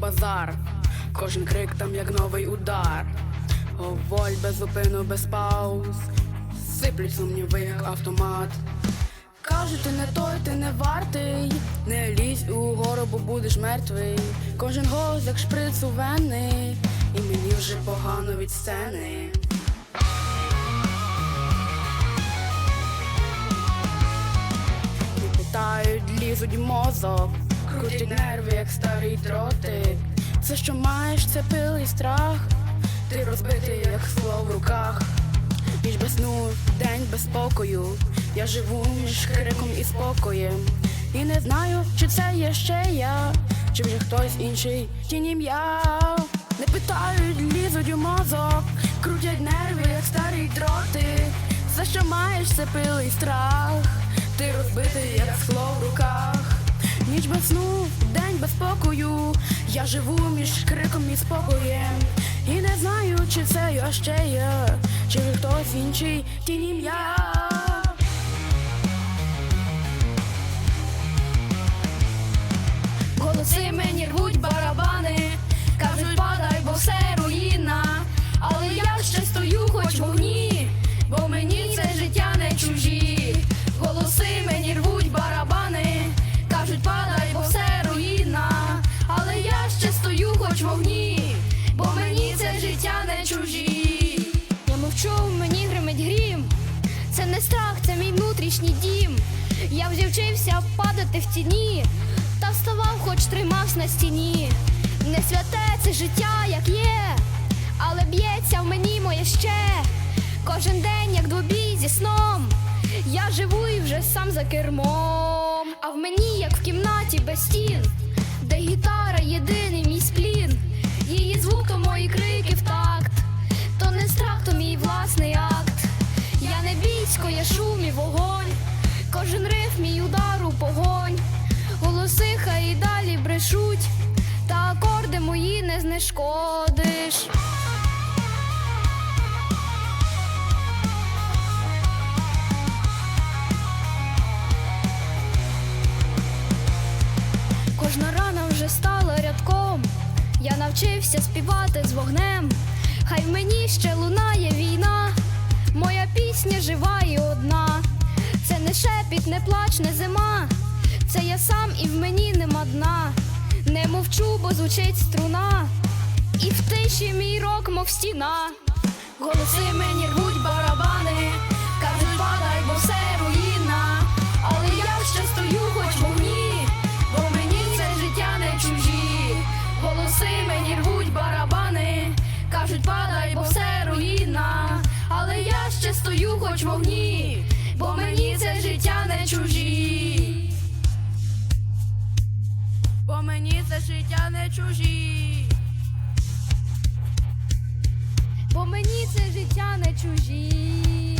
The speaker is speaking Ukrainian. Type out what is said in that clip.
базар, кожен крик там як новий удар. Говорь без зупину, без пауз, сиплють сумніви, як автомат. Кажуть, ти не той, ти не вартий, не лізь у гору, бо будеш мертвий. Кожен голос як шприц у вени, і мені вже погано від сцени. Лізуть мозок, крутять нерви, як старий дротик. Все, що маєш, це пил і страх. Ти розбитий, як скло в руках. Ніч без сну, день без спокою. Я живу між криком і спокоєм. І не знаю, чи це є ще я, чи вже хтось інший тінь ім'я. Не питають, лізуть у мозок, крутять нерви, як старий дроти. Все, що маєш, це пил і страх. Ніч без сну, день без спокою. Я живу між криком і спокоєм. І не знаю, чи це я ще я, чи хтось інший тінь ім'я. Голоси мені рвуть барабани, кажуть, падай, бо все руїна. Але я ще стою, хоч вогні, життя не чужі. Я мовчу, мені гримить грім. Це не страх, це мій внутрішній дім. Я вже вчився падати в тіні, та вставав, хоч тримався на стіні. Не святе це життя, як є, але б'ється в мені моє ще. Кожен день, як двобій зі сном. Я живу і вже сам за кермом. А в мені, як в кімнаті без стін, де гітара єдиний мій сплін. Не знешкодиш. Кожна рана вже стала рядком. Я навчився співати з вогнем. Хай в мені ще лунає війна. Моя пісня жива і одна. Це не шепіт, не плач, не зима. Це я сам і в мені нема дна. Не мовчу, бо звучить струна. І в тиші мій рок, мов стіна. Голоси мені рвуть барабани, кажуть, падай, бо все руїна. Але я ще стою, хоч вогні, бо мені це життя не чужі. Голоси мені рвуть барабани, кажуть, падай, бо все руїна. Але я ще стою, хоч вогні, бо мені це життя не чужі. Бо мені це життя не чужі. це життя не чужі.